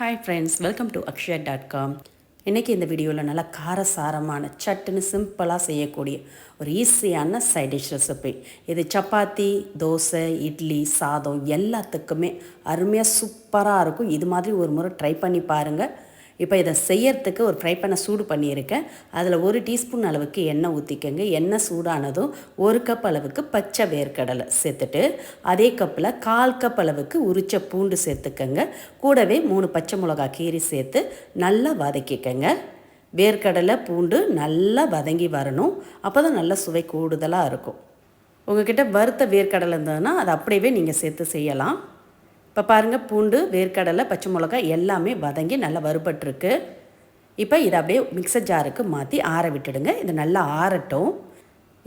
Hi friends welcome to Akshaya dot com இன்றைக்கி இந்த வீடியோவில் நல்லா காரசாரமான சட்டுன்னு சிம்பிளாக செய்யக்கூடிய ஒரு ஈஸியான சைட் டிஷ் ரெசிபி இது சப்பாத்தி தோசை இட்லி சாதம் எல்லாத்துக்குமே அருமையாக சூப்பராக இருக்கும். இது மாதிரி ஒரு முறை ட்ரை பண்ணி பாருங்கள் இப்போ இதை செய்யறதுக்கு ஒரு ஃப்ரை பண்ண சூடு பண்ணியிருக்கேன். அதில் ஒரு டீஸ்பூன் அளவுக்கு எண்ணெய் ஊற்றிக்கங்க எண்ணெய் சூடானதும் ஒரு கப் அளவுக்கு பச்சை வேர்க்கடலை சேர்த்துட்டு அதே கப்பில் கால் கப் அளவுக்கு உரிச்ச பூண்டு சேர்த்துக்கங்க. கூடவே மூணு பச்சை மிளகா கீரி சேர்த்து நல்லா வதக்கிக்கங்க. வேர்க்கடலை பூண்டு நல்லா வதங்கி வரணும். அப்போ தான் நல்ல சுவை கூடுதலாக இருக்கும். உங்ககிட்ட வறுத்த வேர்க்கடலை இருந்ததுன்னா அதை அப்படியே நீங்கள் சேர்த்து செய்யலாம். இப்போ பாருங்கள் பூண்டு வேர்க்கடலை பச்சை மிளகாய் எல்லாமே வதங்கி நல்லா வறுபட்டுருக்கு. இப்போ இதை அப்படியே மிக்சர் ஜாருக்கு மாற்றி ஆற விட்டுடுங்க. இது நல்லா ஆறட்டும்.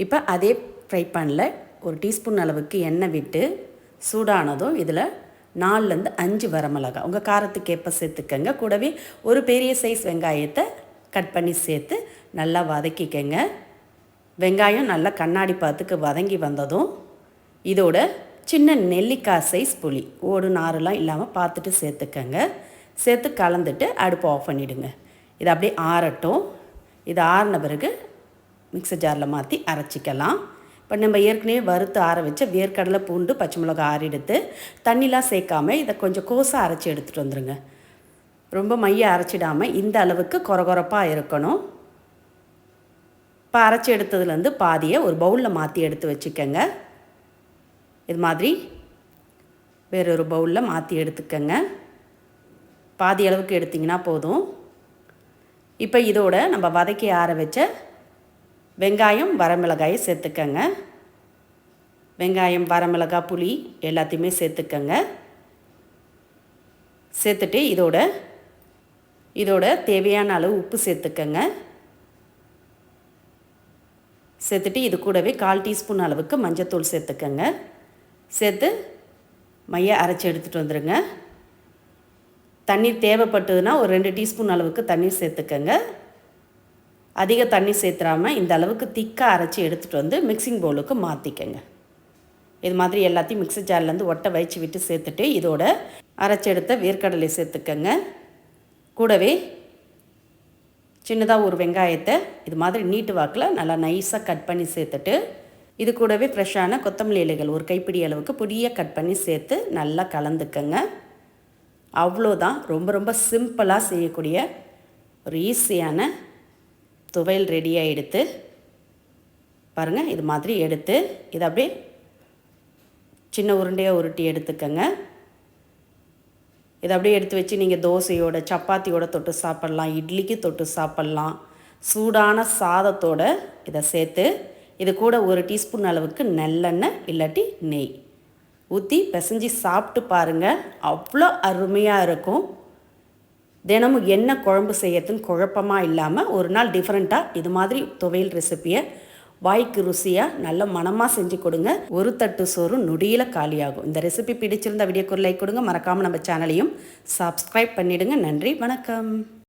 இப்போ அதே ஃப்ரை பேனில் ஒரு டீஸ்பூன் அளவுக்கு எண்ணெய் விட்டு சூடானதும் இதில் நாலுலேருந்து அஞ்சு வரமிளகாய் உங்கள் காரத்துக்கேற்ப சேர்த்துக்கங்க. கூடவே ஒரு பெரிய சைஸ் வெங்காயத்தை கட் பண்ணி சேர்த்து நல்லா வதக்கிக்கங்க. வெங்காயம் நல்லா கண்ணாடி பார்த்துக்கு வதங்கி வந்ததும் இதோட சின்ன நெல்லிக்காய் சைஸ் புளி. ஓடு நாரெலாம் இல்லாமல் பார்த்துட்டு சேர்த்துக்கங்க. சேர்த்து கலந்துட்டு அடுப்பு ஆஃப் பண்ணிவிடுங்க இது அப்படியே ஆறட்டும். இது ஆறின பிறகு மிக்சர் ஜாரில் மாற்றி அரைச்சிக்கலாம். இப்போ நம்ம ஏற்கனவே வறுத்து ஆற வச்ச வேர்க்கடலை பூண்டு பச்சை மிளகா ஆறிடுத்து தண்ணிலாம் சேர்க்காம இதை கொஞ்சம் கோசாக அரைச்சி எடுத்துகிட்டு வந்துடுங்க ரொம்ப மைய அரைச்சிடாமல் இந்த அளவுக்கு கொரகொரப்பாக இருக்கணும். இப்போ அரைச்சி எடுத்ததுலேருந்து பாதியை ஒரு பவுலில் மாற்றி எடுத்து வச்சுக்கோங்க. இது மாதிரி வேறொரு பவுலில் மாற்றி எடுத்துக்கங்க. பாதி அளவுக்கு எடுத்திங்கன்னா போதும். இப்போ இதோட நம்ம வதக்கி ஆற வச்ச வெங்காயம் வரமிளகாயை சேர்த்துக்கங்க. வெங்காயம் வரமிளகாய் புளி எல்லாத்தையுமே சேர்த்துக்கங்க. சேர்த்துட்டு இதோட இதோட தேவையான அளவு உப்பு சேர்த்துக்கங்க. சேர்த்துட்டு இது கூடவே கால் டீஸ்பூன் அளவுக்கு மஞ்சத்தூள் சேர்த்துக்கங்க. சேர்த்து மைய அரைச்சி எடுத்துகிட்டு வந்துடுங்க தண்ணீர் தேவைப்பட்டதுன்னா ஒரு ரெண்டு டீஸ்பூன் அளவுக்கு தண்ணீர் சேர்த்துக்கங்க. அதிக தண்ணி சேர்த்துறாமல் இந்த அளவுக்கு திக்காக அரைச்சி எடுத்துகிட்டு வந்து மிக்சிங் பவுலுக்கு மாற்றிக்கங்க இது மாதிரி எல்லாத்தையும் மிக்சி ஜார்லேருந்து ஒட்டை வச்சு விட்டு சேர்த்துட்டு இதோட அரைச்சி எடுத்த வேர்க்கடலை சேர்த்துக்கங்க. கூடவே சின்னதாக ஒரு வெங்காயத்தை இது மாதிரி நீட்டு வாக்கில் நல்லா நைஸாக கட் பண்ணி சேர்த்துட்டு இது கூடவே ஃப்ரெஷ்ஷான கொத்தமல்லி இலைகள் ஒரு கைப்பிடி அளவுக்கு பொடியாக கட் பண்ணி சேர்த்து நல்லா கலந்துக்கங்க. அவ்வளோதான். ரொம்ப ரொம்ப சிம்பிளாக செய்யக்கூடிய ஒரு ஈஸியான துவையல் ரெடியாக எடுத்து பாருங்கள் இது மாதிரி எடுத்து இதை அப்படியே சின்ன உருண்டையாக உருட்டி எடுத்துக்கங்க. இதை அப்படியே எடுத்து வச்சு நீங்கள் தோசையோட சப்பாத்தியோட தொட்டு சாப்பிட்லாம் இட்லிக்கு தொட்டு சாப்பிட்லாம். சூடான சாதத்தோடு இதை சேர்த்து இது கூட ஒரு டீஸ்பூன் அளவுக்கு நல்லெண்ணெய் இல்லாட்டி நெய். ஊற்றி பிசைஞ்சு சாப்பிட்டு பாருங்கள் அவ்வளோ அருமையாக இருக்கும். தினமும் என்ன குழம்பு செய்யறதுன்னு குழப்பமாக இல்லாமல் ஒரு நாள் டிஃப்ரெண்ட்டாக இது மாதிரி துவையல் ரெசிப்பியை வாய்க்கு ருசியாக நல்ல மனமாக செஞ்சு கொடுங்க. ஒரு தட்டு சோறு நொடியில் காலியாகும். இந்த ரெசிபி பிடிச்சிருந்த வீடியோக்கு லைக் கொடுங்க. மறக்காமல் நம்ம சேனலையும் சப்ஸ்கிரைப் பண்ணிவிடுங்க நன்றி வணக்கம்.